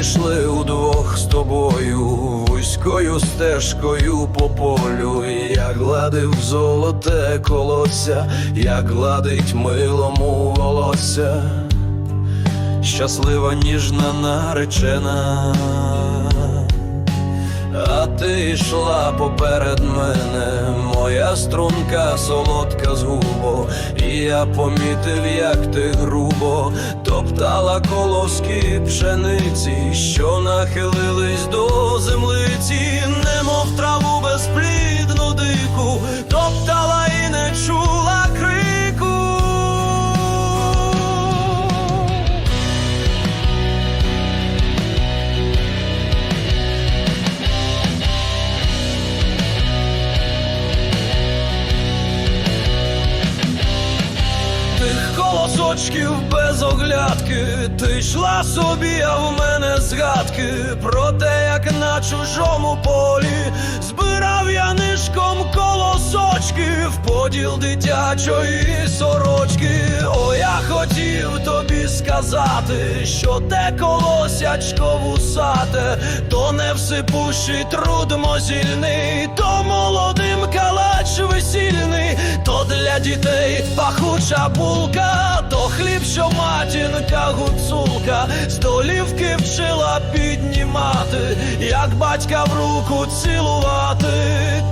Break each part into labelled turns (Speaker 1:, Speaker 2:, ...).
Speaker 1: йшли удвох з тобою вузькою стежкою по полю, я гладив золоте колося, як гладить милому волосся, щаслива ніжна наречена. А ти йшла поперед мене, струнка солодка з губо, і я помітив, як ти грубо топтала колоски пшениці, що нахилились до землиці, колосочків без оглядки, ти йшла собі, а в мене згадки про те, як на чужому полі збирав я нишком колосочки в поділ дитячої сорочки. О, я хотів тобі сказати, що те колосячко вусате, то не всипущий труд мозільний, то молодим калач весільний, то для дітей пахуча булка, хліб, що матінка гуцулка, з долівки вчила піднімати, як батька в руку цілувати.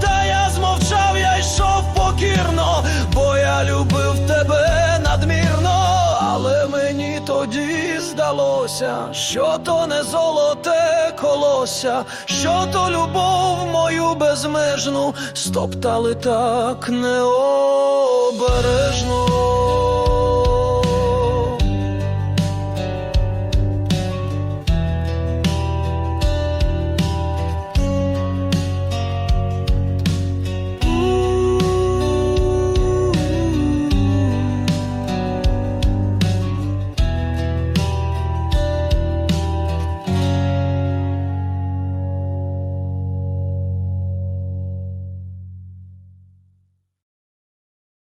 Speaker 1: Та я змовчав, я йшов покірно, бо я любив тебе надмірно. Але мені тоді здалося, що то не золоте колося, що то любов мою безмежну стоптали так необережно.